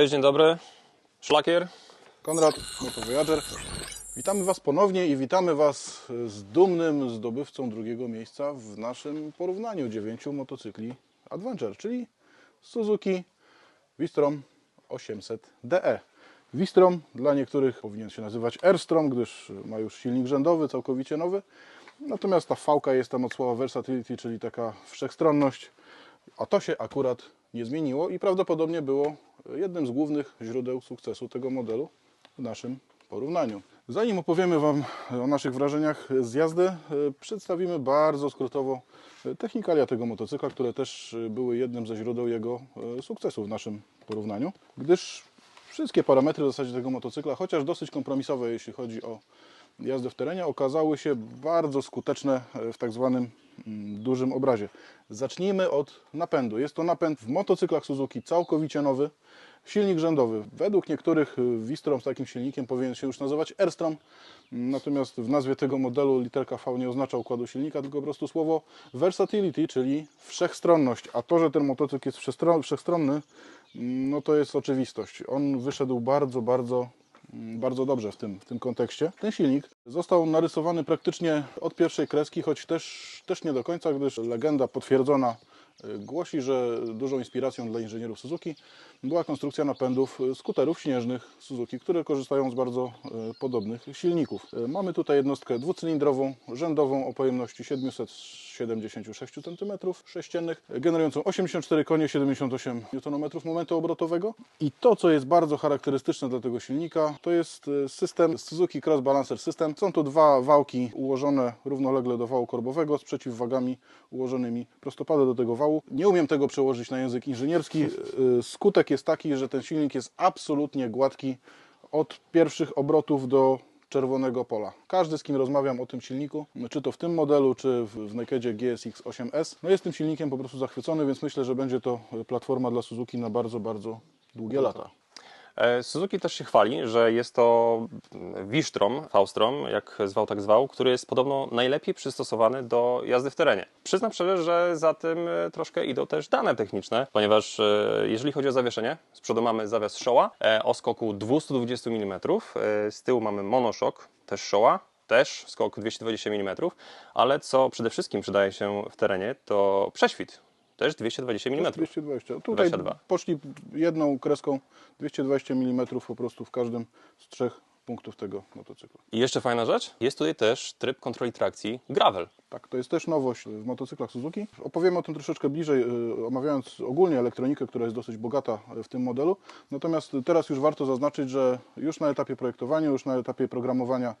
Cześć, dzień dobry. Szlakier. Konrad, Moto Voyager. Witamy Was ponownie i witamy Was z dumnym zdobywcą drugiego miejsca w naszym porównaniu dziewięciu motocykli Adventure, czyli Suzuki Vistrom 800DE. Vistrom dla niektórych powinien się nazywać Airstrom, gdyż ma już silnik rzędowy, całkowicie nowy. Natomiast ta fałka jest tam od słowa versatility, czyli taka wszechstronność, a to się akurat nie zmieniło i prawdopodobnie było jednym z głównych źródeł sukcesu tego modelu w naszym porównaniu. Zanim opowiemy Wam o naszych wrażeniach z jazdy, e, przedstawimy bardzo skrótowo e, technikalia tego motocykla, które też e, były jednym ze źródeł jego sukcesu w naszym porównaniu, gdyż wszystkie parametry w zasadzie tego motocykla, chociaż dosyć kompromisowe jeśli chodzi o jazdę w terenie, okazały się bardzo skuteczne w tak zwanym dużym obrazie. Zacznijmy od napędu. Jest to napęd w motocyklach Suzuki całkowicie nowy. Silnik rzędowy. Według niektórych y, Vistrom z takim silnikiem powinien się już nazywać Airstrom, natomiast w nazwie tego modelu literka V nie oznacza układu silnika, tylko po prostu słowo versatility, czyli wszechstronność. A to, że ten motocykl jest wszechstron- wszechstronny, mm, no to jest oczywistość. On wyszedł bardzo, bardzo mm, bardzo dobrze w tym, w tym kontekście. Ten silnik został narysowany praktycznie od pierwszej kreski, choć też, też nie do końca, gdyż legenda potwierdzona głosi, że dużą inspiracją dla inżynierów Suzuki była konstrukcja napędów y, skuterów śnieżnych Suzuki, które korzystają z bardzo y, podobnych silników. Y, Mamy tutaj jednostkę dwucylindrową, rzędową o pojemności 776 cm sześciennych, generującą 84 konie, 78 Nm momentu obrotowego. I to, co jest bardzo charakterystyczne dla tego silnika, to jest system Suzuki Cross Balancer System. Są to dwa wałki ułożone równolegle do wału korbowego z przeciwwagami ułożonymi prostopadle do tego wału. Nie umiem tego przełożyć na język inżynierski. Y, Skutek jest taki, że ten silnik jest absolutnie gładki od pierwszych obrotów do czerwonego pola. Każdy, z kim rozmawiam o tym silniku, czy to w tym modelu, czy w Nakedzie GSX 8S, no jest tym silnikiem po prostu zachwycony, więc myślę, że będzie to platforma dla Suzuki na bardzo, bardzo długie lata. E, Suzuki też się chwali, że jest to Vistrom, V-Strom, jak zwał, tak zwał, który jest podobno najlepiej przystosowany do jazdy w terenie. Przyznam szczerze, że za tym e, troszkę idą też dane techniczne, ponieważ e, jeżeli chodzi o zawieszenie, z przodu mamy zawias Showa o skoku 220 mm, z tyłu mamy monoszok, też Showa, też skok 220 mm, ale co przede wszystkim przydaje się w terenie, to prześwit, też 220 mm. 220. Tutaj 22. poszli jedną kreską 220 mm po prostu w każdym z trzech punktów tego motocykla. I jeszcze fajna rzecz, jest tutaj też tryb kontroli trakcji gravel. Tak, to jest też nowość w motocyklach Suzuki. Opowiemy o tym troszeczkę bliżej, y, omawiając ogólnie elektronikę, która jest dosyć bogata w tym modelu. Natomiast teraz już warto zaznaczyć, że już na etapie projektowania, już na etapie programowania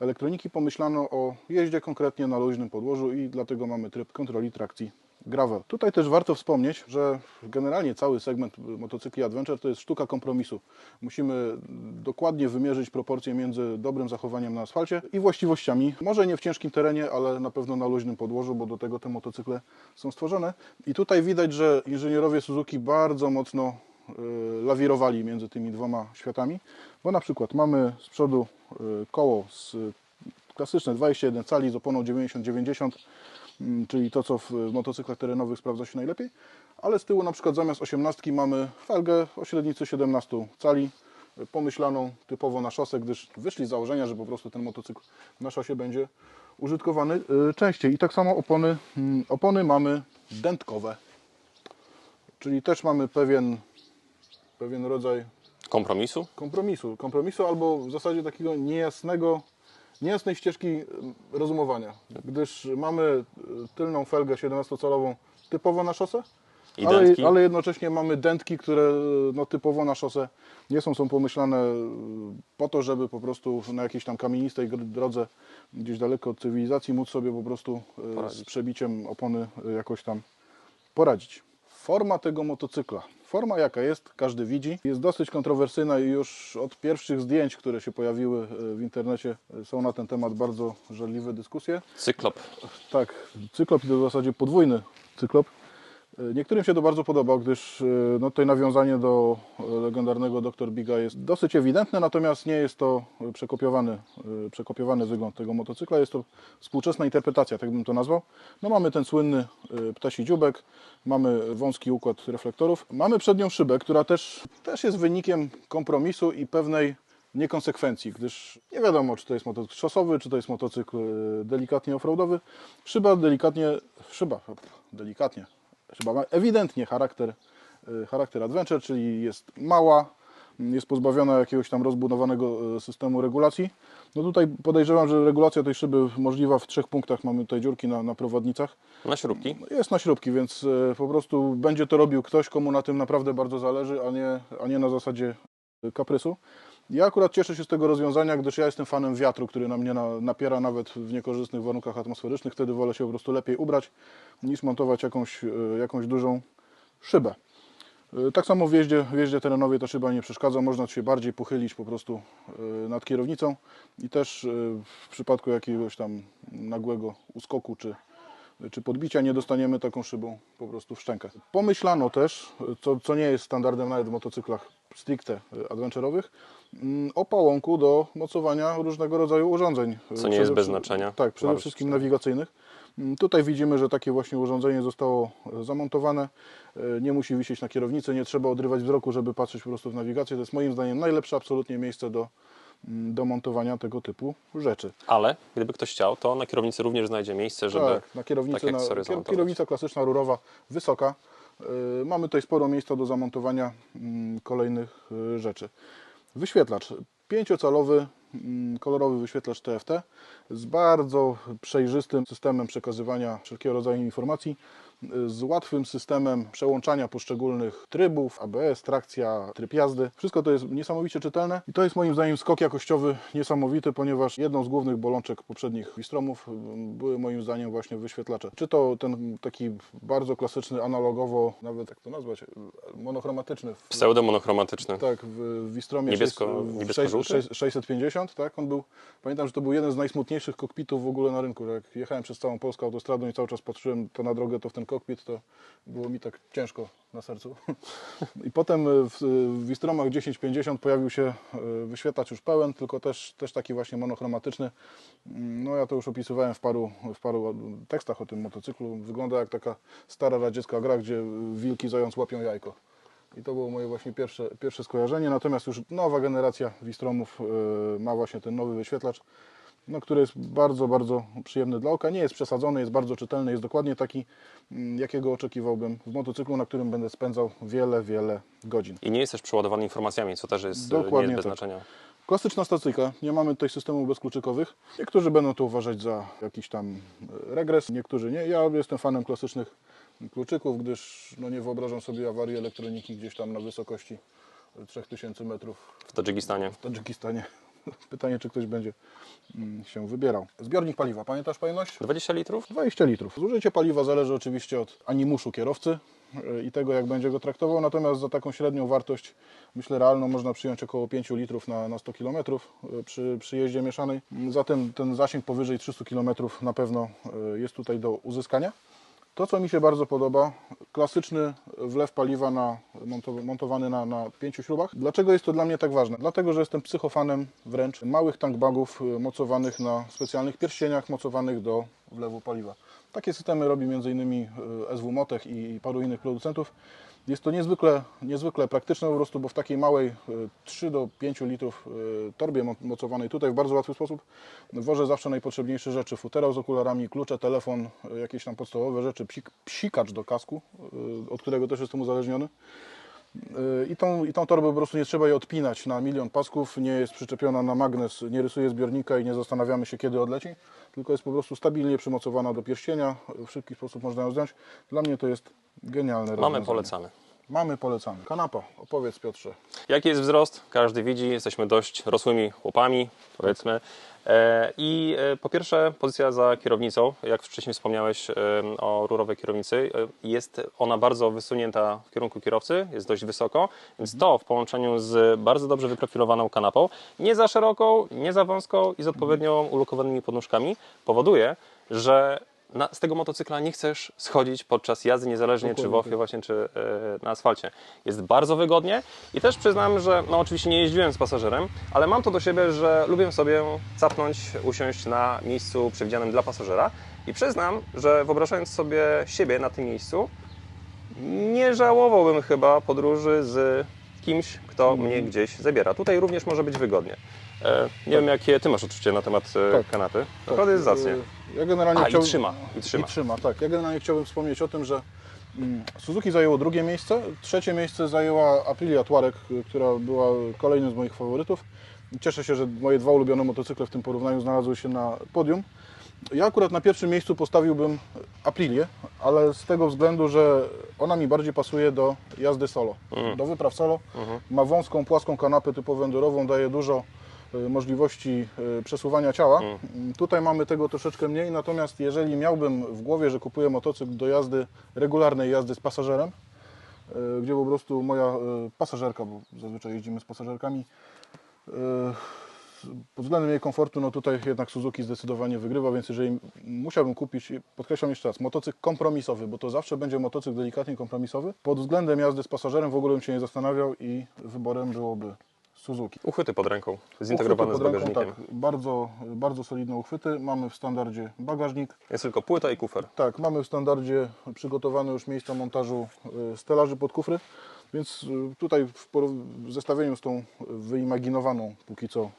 elektroniki pomyślano o jeździe konkretnie na luźnym podłożu i dlatego mamy tryb kontroli trakcji gravel. Tutaj też warto wspomnieć, że generalnie cały segment motocykli Adventure to jest sztuka kompromisu. Musimy dokładnie wymierzyć proporcje między dobrym zachowaniem na asfalcie i właściwościami, może nie w ciężkim terenie, ale na pewno na luźnym podłożu, bo do tego te motocykle są stworzone. I tutaj widać, że inżynierowie Suzuki bardzo mocno y, lawirowali między tymi dwoma światami, bo na przykład mamy z przodu y, koło z klasyczne 21 cali z oponą 90-90, mm, czyli to, co w motocyklach terenowych sprawdza się najlepiej, ale z tyłu na przykład zamiast 18 mamy felgę o średnicy 17 cali, y, pomyślaną typowo na szosę, gdyż wyszli z założenia, że po prostu ten motocykl na szosie będzie użytkowany y, częściej. I tak samo opony, mm, opony mamy dętkowe, czyli też mamy pewien, pewien rodzaj Kompromisu? kompromisu, kompromisu albo w zasadzie takiego niejasnego, niejasnej ścieżki rozumowania, gdyż mamy e, tylną felgę 17-calową typowo na szosę, ale, ale jednocześnie mamy dętki, które e, no, typowo na szosę nie są, są pomyślane e, po to, żeby po prostu na jakiejś tam kamienistej drodze gdzieś daleko od cywilizacji móc sobie po prostu e, z Poradzić. przebiciem opony jakoś tam poradzić. Forma tego motocykla. Forma jaka jest, każdy widzi. Jest dosyć kontrowersyjna i już od pierwszych zdjęć, które się pojawiły e, w internecie, e, są na ten temat bardzo żarliwe dyskusje. Cyklop. Tak, cyklop i to w zasadzie podwójny cyklop. Y, Niektórym się to bardzo podoba, gdyż y, no, tutaj nawiązanie do y, legendarnego Dr. Biga jest dosyć ewidentne, natomiast nie jest to przekopiowany, przekopiowany wygląd tego motocykla, jest to współczesna interpretacja, tak bym to nazwał. No, mamy ten słynny ptasi dziubek, mamy wąski układ reflektorów, mamy przednią szybę, która też, też jest wynikiem kompromisu i pewnej niekonsekwencji, gdyż nie wiadomo, czy to jest motocykl szosowy, czy to jest motocykl delikatnie offroadowy. Szyba delikatnie, szyba, delikatnie, ma ewidentnie charakter, y, charakter adventure, czyli jest mała, jest pozbawiona jakiegoś tam rozbudowanego y, systemu regulacji. No tutaj podejrzewam, że regulacja tej szyby możliwa w trzech punktach. Mamy tutaj dziurki na, na prowadnicach. Na śrubki. Jest na śrubki, więc e, po prostu będzie to robił ktoś, komu na tym naprawdę bardzo zależy, a nie, a nie na zasadzie kaprysu. Ja akurat cieszę się z tego rozwiązania, gdyż ja jestem fanem wiatru, który na mnie na, napiera nawet w niekorzystnych warunkach atmosferycznych. Wtedy wolę się po prostu lepiej ubrać, niż montować jakąś, e, jakąś dużą szybę. E, Tak samo w jeździe, w jeździe terenowej ta szyba nie przeszkadza, można się bardziej pochylić po prostu e, nad kierownicą i też w przypadku jakiegoś tam nagłego uskoku czy, czy podbicia nie dostaniemy taką szybą po prostu w szczękę. Pomyślano też, co, co nie jest standardem nawet w motocyklach stricte adventurowych, o pałąku do mocowania różnego rodzaju urządzeń. Co nie jest bez znaczenia. Tak, przede Bardzo wszystkim nawigacyjnych. Mm, Tutaj widzimy, że takie właśnie urządzenie zostało e, zamontowane. E, Nie musi wisieć na kierownicy, nie trzeba odrywać wzroku, żeby patrzeć po prostu w nawigację. To jest moim zdaniem najlepsze absolutnie miejsce do, mm, do montowania tego typu rzeczy. Ale gdyby ktoś chciał, to na kierownicy również znajdzie miejsce, żeby Tak, na kierownicy, takie na, kierownica klasyczna, rurowa, wysoka. Yy, Mamy tutaj sporo miejsca do zamontowania mm, kolejnych rzeczy. Wyświetlacz. Pięciocalowy, mm, kolorowy wyświetlacz TFT z bardzo przejrzystym systemem przekazywania wszelkiego rodzaju informacji, z łatwym systemem przełączania poszczególnych trybów, ABS, trakcja, tryb jazdy. Wszystko to jest niesamowicie czytelne i to jest moim zdaniem skok jakościowy niesamowity, ponieważ jedną z głównych bolączek poprzednich Wistromów yy, były moim zdaniem właśnie wyświetlacze. Czy to ten taki bardzo klasyczny, analogowo, nawet jak to nazwać, monochromatyczny. Pseudomonochromatyczny. tak, w, Wistromie Niebiesko- sześć- w niebiesko-żółty? sześć- 650, tak, on był, pamiętam, że to był jeden z najsmutniejszych kokpitów w ogóle na rynku, jak jechałem przez całą Polskę autostradą i cały czas patrzyłem to na drogę, to w ten kokpit, to było mi tak ciężko na sercu. I potem y, w, w Wistromach 1050 pojawił się y, wyświetlacz już pełen, tylko też, też taki właśnie monochromatyczny. Mm, No ja to już opisywałem w paru, w paru tekstach o tym motocyklu. Wygląda jak taka stara radziecka gra, gdzie wilki zając łapią jajko. I to było moje właśnie pierwsze, pierwsze skojarzenie. Natomiast już nowa generacja Wistromów ma właśnie ten nowy wyświetlacz, no, który jest bardzo, bardzo przyjemny dla oka. Nie jest przesadzony, jest bardzo czytelny, jest dokładnie taki, mm, jakiego oczekiwałbym w motocyklu, na którym będę spędzał wiele, wiele godzin. I nie jest też przeładowany informacjami, co też jest Dokładnie nie jest bez tak. znaczenia. Klasyczna stacyjka, nie mamy tutaj systemów bezkluczykowych. Niektórzy będą to uważać za jakiś tam e, regres, niektórzy nie. Ja jestem fanem klasycznych kluczyków, gdyż no, nie wyobrażam sobie awarii elektroniki gdzieś tam na wysokości 3000 metrów W Tadżykistanie. w Tadżykistanie. Pytanie, czy ktoś będzie mm, się wybierał. Zbiornik paliwa, pamiętasz pojemność? 20 litrów? 20 litrów. Zużycie paliwa zależy oczywiście od animuszu kierowcy y, i tego, jak będzie go traktował, natomiast za taką średnią wartość, myślę, realną można przyjąć około 5 litrów na, na 100 km przy, przy jeździe mieszanej. Zatem ten zasięg powyżej 300 km na pewno y, jest tutaj do uzyskania. To, co mi się bardzo podoba, klasyczny wlew paliwa na, monto- montowany na, na pięciu śrubach. Dlaczego jest to dla mnie tak ważne? Dlatego, że jestem psychofanem wręcz małych tankbagów y, mocowanych na specjalnych pierścieniach, mocowanych do wlewu paliwa. Takie systemy robi m.in. y, SW Motech i paru innych producentów. Jest to niezwykle, niezwykle praktyczne po prostu, bo w takiej małej y, 3 do 5 litrów y, torbie mo- mocowanej tutaj w bardzo łatwy sposób wożę zawsze najpotrzebniejsze rzeczy. Futerał z okularami, klucze, telefon, y, jakieś tam podstawowe rzeczy, psik, psikacz do kasku, od którego też jestem uzależniony. Y, I tą, I tą torbę po prostu nie trzeba jej odpinać na milion pasków, nie jest przyczepiona na magnes, nie rysuje zbiornika i nie zastanawiamy się kiedy odleci, tylko jest po prostu stabilnie przymocowana do pierścienia, w szybki sposób można ją zdjąć. Dla mnie to jest genialne Mamy polecamy. Mamy polecamy. Kanapa, opowiedz Piotrze. Jaki jest wzrost? Każdy widzi, jesteśmy dość rosłymi chłopami, powiedzmy. E, I e, po pierwsze, pozycja za kierownicą, jak wcześniej wspomniałeś e, o rurowej kierownicy, jest ona bardzo wysunięta w kierunku kierowcy, jest dość wysoko, więc to w połączeniu z bardzo dobrze wyprofilowaną kanapą, nie za szeroką, nie za wąską i z odpowiednio ulokowanymi podnóżkami, powoduje, że na, z tego motocykla nie chcesz schodzić podczas jazdy, niezależnie czy w ofie właśnie, czy e, na asfalcie. Jest bardzo wygodnie i też przyznam, że no oczywiście nie jeździłem z pasażerem, ale mam to do siebie, że lubię sobie capnąć, usiąść na miejscu przewidzianym dla pasażera i przyznam, że wyobrażając sobie siebie na tym miejscu, nie żałowałbym chyba podróży z kimś, kto Mhm. mnie gdzieś zabiera. Tutaj również może być wygodnie. E, nie wiem, jakie ty masz odczucie na temat e, Tak. kanapy. Naprawdę jest zacnie. y, Ja generalnie A, i trzyma, i trzyma. I trzyma, tak. Ja generalnie chciałbym wspomnieć o tym, że mm, Suzuki zajęło drugie miejsce. Trzecie miejsce zajęła Aprilia Tuareg, która była kolejnym z moich faworytów. Cieszę się, że moje dwa ulubione motocykle w tym porównaniu znalazły się na podium. Ja akurat na pierwszym miejscu postawiłbym Aprilię, ale z tego względu, że ona mi bardziej pasuje do jazdy solo, Mhm. do wypraw solo. Ma wąską, płaską kanapę typowo endurową, daje dużo y, możliwości y, przesuwania ciała. Mhm. Tutaj mamy tego troszeczkę mniej, natomiast jeżeli miałbym w głowie, że kupuję motocykl do jazdy, regularnej jazdy z pasażerem, y, gdzie po prostu moja pasażerka, bo zazwyczaj jeździmy z pasażerkami, pod względem jej komfortu, no tutaj jednak Suzuki zdecydowanie wygrywa, więc jeżeli musiałbym kupić, podkreślam jeszcze raz, motocykl kompromisowy, bo to zawsze będzie motocykl delikatnie kompromisowy, pod względem jazdy z pasażerem w ogóle bym się nie zastanawiał i wyborem byłoby Suzuki. Uchwyty pod ręką, zintegrowane Uchwyty z pod ręką, bagażnikiem. Tak, bardzo, bardzo solidne uchwyty. Mamy w standardzie bagażnik. Jest tylko płyta i kufer. Tak, mamy w standardzie przygotowane już miejsca montażu y, stelaży pod kufry, więc y, tutaj w zestawieniu z tą wyimaginowaną póki co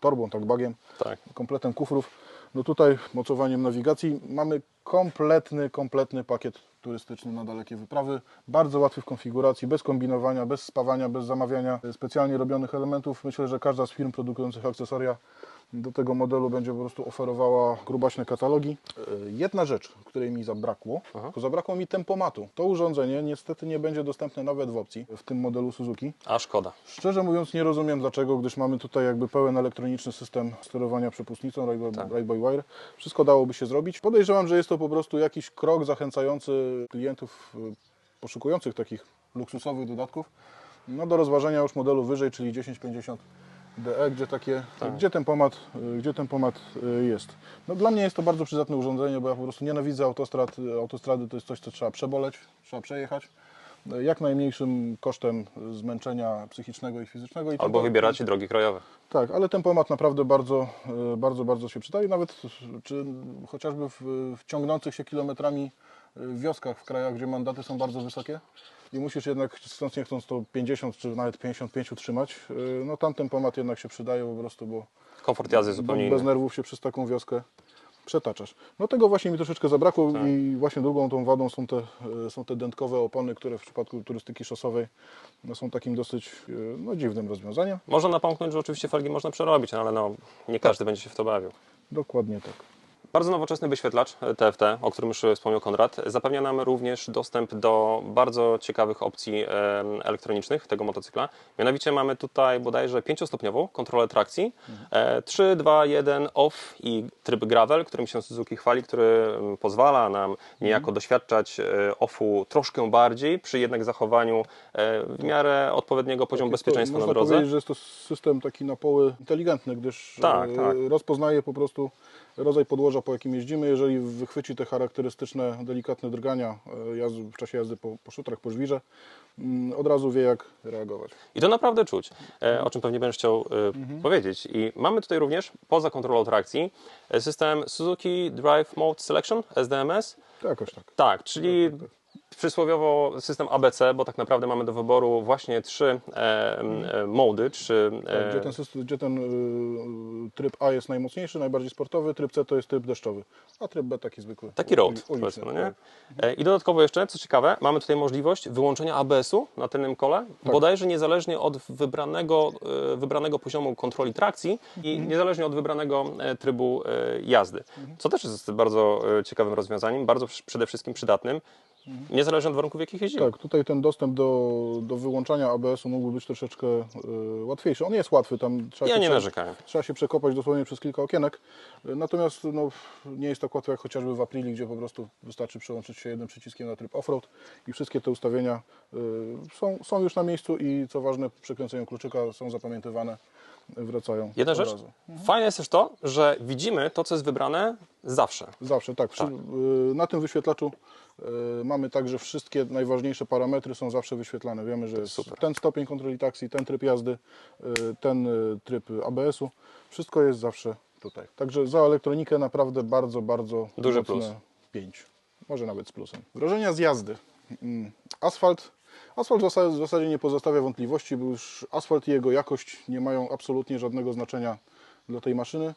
torbą, tak bagiem, Tak. kompletem kufrów, no tutaj mocowaniem nawigacji mamy kompletny, kompletny pakiet turystyczny na dalekie wyprawy. Bardzo łatwy w konfiguracji, bez kombinowania, bez spawania, bez zamawiania specjalnie robionych elementów. Myślę, że każda z firm produkujących akcesoria do tego modelu będzie po prostu oferowała grubaśne katalogi. Yy, Jedna rzecz, której mi zabrakło, to zabrakło mi tempomatu. To urządzenie niestety nie będzie dostępne nawet w opcji w tym modelu Suzuki. A szkoda. Szczerze mówiąc nie rozumiem dlaczego, gdyż mamy tutaj jakby pełen elektroniczny system sterowania przepustnicą Ride by, Tak. Ride by Wire. Wszystko dałoby się zrobić. Podejrzewam, że jest to po prostu jakiś krok zachęcający klientów y, poszukujących takich luksusowych dodatków no, do rozważenia już modelu wyżej, czyli 1050 DE, gdzie, takie, Tak. gdzie, ten pomad, gdzie ten pomad y, jest. No, dla mnie jest to bardzo przydatne urządzenie, bo ja po prostu nienawidzę autostrad. Autostrady to jest coś, co trzeba przeboleć, trzeba przejechać y, jak najmniejszym kosztem zmęczenia psychicznego i fizycznego. I Albo wybieracie drogi krajowe. Tak, ale ten pomad naprawdę bardzo, y, bardzo, bardzo się przydaje. Nawet czy chociażby w, w ciągnących się kilometrami wioskach w krajach, gdzie mandaty są bardzo wysokie i musisz jednak chcąc nie chcąc to 50 czy nawet 55 utrzymać, y, no tam ten pomad jednak się przydaje po prostu, bo, Komfort jazdy zupełnie bez nerwów się przez taką wioskę przetaczasz. No tego właśnie mi troszeczkę zabrakło Tak. i właśnie drugą tą wadą są te, y, są te dętkowe opony, które w przypadku turystyki szosowej no, są takim dosyć y, no, dziwnym rozwiązaniem. Można napomknąć, że oczywiście felgi można przerobić, no ale no, nie każdy będzie się w to bawił. Dokładnie tak. Bardzo nowoczesny wyświetlacz e, TFT, o którym już wspomniał Konrad, zapewnia nam również dostęp do bardzo ciekawych opcji em, elektronicznych tego motocykla. Mianowicie mamy tutaj bodajże 5-stopniową kontrolę trakcji, e, 3, 2, 1 off i tryb gravel, którym się Suzuki chwali, który em, pozwala nam niejako doświadczać e, offu troszkę bardziej, przy jednak zachowaniu e, w miarę odpowiedniego poziomu Jest to- bezpieczeństwa na można drodze. powiedzieć, że jest to system taki na poły inteligentny, gdyż Tak, e, tak. rozpoznaje po prostu rodzaj podłoża, po jakim jeździmy. Jeżeli wychwyci te charakterystyczne, delikatne drgania e, jazdy, w czasie jazdy po, po szutrach, po żwirze, mm, od razu wie jak reagować. I to naprawdę czuć, e, o czym pewnie będziesz chciał e, Mhm. powiedzieć. I mamy tutaj również, poza kontrolą trakcji, system Suzuki Drive Mode Selection, SDMS. To jakoś tak. Tak, czyli przysłowiowo system ABC, bo tak naprawdę mamy do wyboru właśnie trzy e, e, mody, trzy... Tak, E, gdzie ten, system, gdzie ten y, tryb A jest najmocniejszy, najbardziej sportowy, tryb C to jest tryb deszczowy, a tryb B taki zwykły. Taki road, uli- uliczny, powiedzmy, no nie? tak. E, I dodatkowo jeszcze, co ciekawe, mamy tutaj możliwość wyłączenia ABS-u na tylnym kole, Tak. bodajże niezależnie od wybranego, e, wybranego poziomu kontroli trakcji i Mhm. niezależnie od wybranego e, trybu e, jazdy. Co też jest bardzo e, ciekawym rozwiązaniem, bardzo przede wszystkim przydatnym, niezależnie od warunków, w jakich jeździmy. Tak, tutaj ten dostęp do, do wyłączania ABS-u mógłby być troszeczkę y, łatwiejszy. On jest łatwy, tam trzeba Ja się nie prze- narzekałem. Trzeba się przekopać dosłownie przez kilka okienek. Y, Natomiast no, nie jest tak łatwo jak chociażby w Aprili, gdzie po prostu wystarczy przełączyć się jednym przyciskiem na tryb offroad i wszystkie te ustawienia są, są już na miejscu i co ważne, przy kręceniu kluczyka są zapamiętywane, y, wracają. Jedna rzecz, razu. fajne jest też to, że widzimy to, co jest wybrane zawsze. Zawsze, tak. Przy, Tak. y, Na tym wyświetlaczu y, mamy tak, że wszystkie najważniejsze parametry są zawsze wyświetlane. Wiemy, że jest super. ten stopień kontroli taksi, ten tryb jazdy, y, ten y, tryb ABS-u. Wszystko jest zawsze tutaj. Także za elektronikę naprawdę bardzo, bardzo Duży plus. 5. Może nawet z plusem. Wrażenia z jazdy. Mm, Asfalt. Asfalt w zasadzie, nie pozostawia wątpliwości, bo już asfalt i jego jakość nie mają absolutnie żadnego znaczenia dla tej maszyny.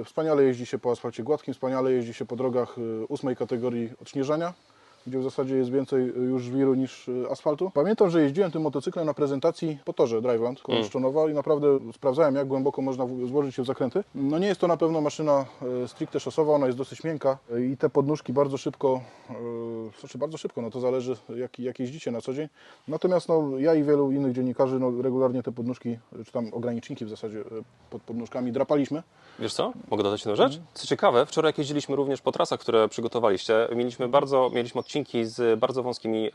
E, Wspaniale jeździ się po asfalcie gładkim, wspaniale jeździ się po drogach e, ósmej kategorii odśnieżania, gdzie w zasadzie jest więcej e, już żwiru niż e, asfaltu. Pamiętam, że jeździłem tym motocyklem na prezentacji po torze Driveland koło Szczonowa i naprawdę sprawdzałem, jak głęboko można złożyć się w zakręty. No nie jest to na pewno maszyna e, stricte szosowa, ona jest dosyć miękka i te podnóżki bardzo szybko, znaczy bardzo szybko, no to zależy jak, jak jeździcie na co dzień. Natomiast no, ja i wielu innych dziennikarzy no, regularnie te podnóżki, czy tam ograniczniki w zasadzie pod podnóżkami drapaliśmy. Wiesz co? Mogę dodać jedną rzecz? Co ciekawe, wczoraj jak jeździliśmy również po trasach, które przygotowaliście, mieliśmy bardzo, mieliśmy odcinki z bardzo wąskimi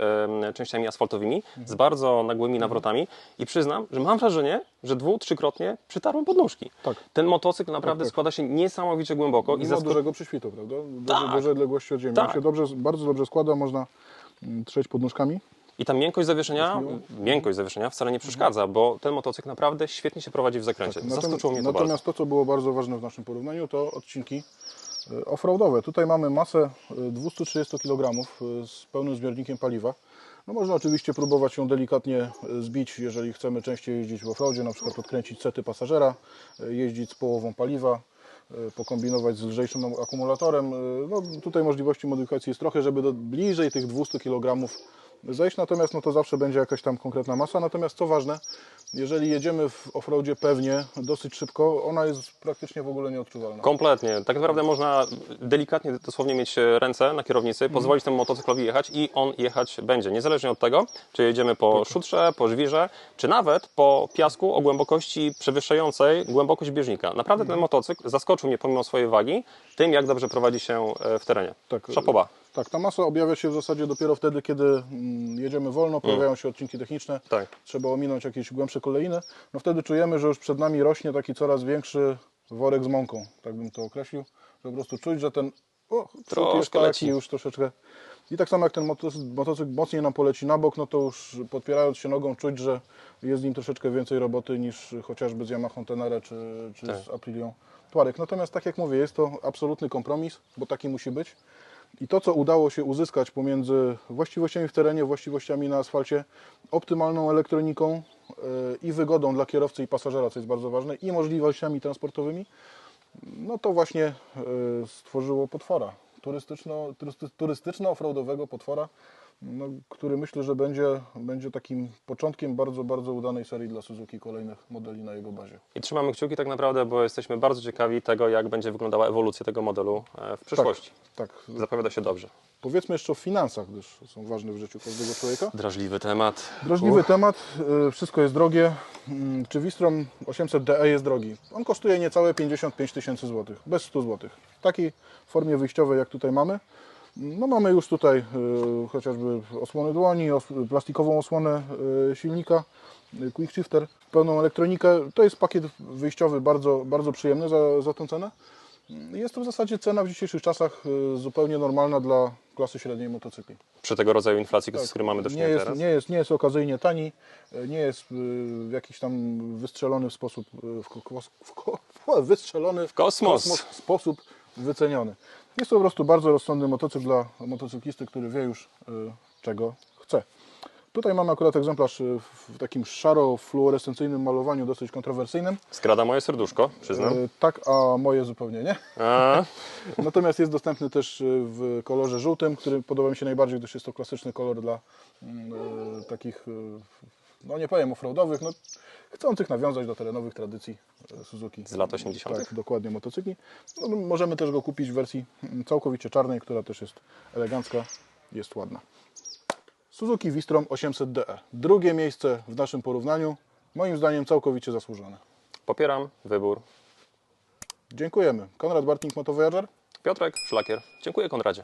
częściami asfaltowymi, z bardzo nagłymi nawrotami i przyznam, że mam wrażenie, że dwu, trzykrotnie przytarłem podnóżki. Tak. Ten motocykl naprawdę Tak, tak. składa się niesamowicie głęboko i Mimo zasko- dużego przyświtu, prawda? Duże, Tak. duże odległości od ziemi. Tak. On się dobrze, bardzo dobrze składa, można mm, trzeć podnóżkami. I ta miękkość zawieszenia, miękkość zawieszenia wcale nie przeszkadza, bo ten motocykl naprawdę świetnie się prowadzi w zakręcie. Zaskoczyło mnie to bardzo. natomiast to, co było bardzo ważne w naszym porównaniu, to odcinki offroadowe. Tutaj mamy masę e, 230 kg e, z pełnym zbiornikiem paliwa. No można oczywiście próbować ją delikatnie e, zbić, jeżeli chcemy częściej jeździć w offroadzie, na przykład odkręcić sety pasażera, e, jeździć z połową paliwa, e, pokombinować z lżejszym akumulatorem. E, No, tutaj możliwości modyfikacji jest trochę, żeby do bliżej tych 200 kg zejść, natomiast no to zawsze będzie jakaś tam konkretna masa. Natomiast co ważne, jeżeli jedziemy w offroadzie pewnie, dosyć szybko, ona jest praktycznie w ogóle nieodczuwalna. Kompletnie. Tak naprawdę można delikatnie, dosłownie mieć ręce na kierownicy, pozwolić temu motocyklowi jechać i on jechać będzie. Niezależnie od tego, czy jedziemy po szutrze, po żwirze, czy nawet po piasku o głębokości przewyższającej głębokość bieżnika. Naprawdę ten motocykl zaskoczył mnie pomimo swojej wagi tym, jak dobrze prowadzi się e, w terenie. Tak. Szapoba. Tak, ta masa objawia się w zasadzie dopiero wtedy, kiedy mm, jedziemy wolno, pojawiają się odcinki techniczne, Tak. trzeba ominąć jakieś głębsze kolejny. No wtedy czujemy, że już przed nami rośnie taki coraz większy worek z mąką, tak bym to określił, że po prostu czuć, że ten o, Troszkę jest taki leci. już troszeczkę. I tak samo jak ten motocykl, motocykl mocniej nam poleci na bok, no to już podpierając się nogą czuć, że jest w nim troszeczkę więcej roboty niż chociażby z Yamaha Tenere czy, czy Tak. z Aprilią Tuareg. Natomiast tak jak mówię, jest to absolutny kompromis, bo taki musi być. I to, co udało się uzyskać pomiędzy właściwościami w terenie, właściwościami na asfalcie, optymalną elektroniką yy, i wygodą dla kierowcy i pasażera, co jest bardzo ważne, i możliwościami transportowymi, no to właśnie yy, stworzyło potwora. Turystyczno, turysty, turystyczno-offroadowego potwora, no, który myślę, że będzie, będzie takim początkiem bardzo, bardzo udanej serii dla Suzuki kolejnych modeli na jego bazie. I trzymamy kciuki tak naprawdę, bo jesteśmy bardzo ciekawi tego, jak będzie wyglądała ewolucja tego modelu e, w przyszłości. Tak, Zapowiada się dobrze. powiedzmy jeszcze o finansach, gdyż są ważne w życiu każdego człowieka. Drażliwy temat. Drażliwy temat, y, wszystko jest drogie. Mm, Czy Wistrom 800DE jest drogi? On kosztuje niecałe 55 tysięcy złotych, bez 100 złotych. W takiej formie wyjściowej, jak tutaj mamy. No mamy już tutaj y, chociażby osłony dłoni, os plastikową osłonę y, silnika, y, quick shifter, pełną elektronikę. To jest pakiet wyjściowy bardzo, bardzo przyjemny za, za tą cenę. Jest to w zasadzie cena w dzisiejszych czasach zupełnie normalna dla klasy średniej motocykli. Przy tego rodzaju inflacji, z którym mamy do Nie czynienia jest, teraz. nie, jest, nie jest okazyjnie tani, e, nie jest w jakiś tam wystrzelony w sposób, w, w, w, wystrzelony w kosmos. sposób wyceniony. Jest to po prostu bardzo rozsądny motocykl dla motocyklisty, który wie już y, czego chce. Tutaj mamy akurat egzemplarz y, w takim szaro-fluorescencyjnym malowaniu, dosyć kontrowersyjnym. Skrada moje serduszko, przyznam. Y, Tak, a moje zupełnie nie. A, Natomiast jest dostępny też w kolorze żółtym, który podoba mi się najbardziej, gdyż jest to klasyczny kolor dla mm, takich, no nie powiem offroadowych, no chcących nawiązać do terenowych tradycji y, Suzuki. Z lat 80.. Tak, dokładnie motocykli. No, no, możemy też go kupić w wersji mm, całkowicie czarnej, która też jest elegancka, jest ładna. Suzuki Vistrom 800DE. Drugie miejsce w naszym porównaniu, moim zdaniem całkowicie zasłużone. popieram wybór. Dziękujemy. Konrad Bartnik, Motovoyager. Piotrek Szlakier. Dziękuję Konradzie.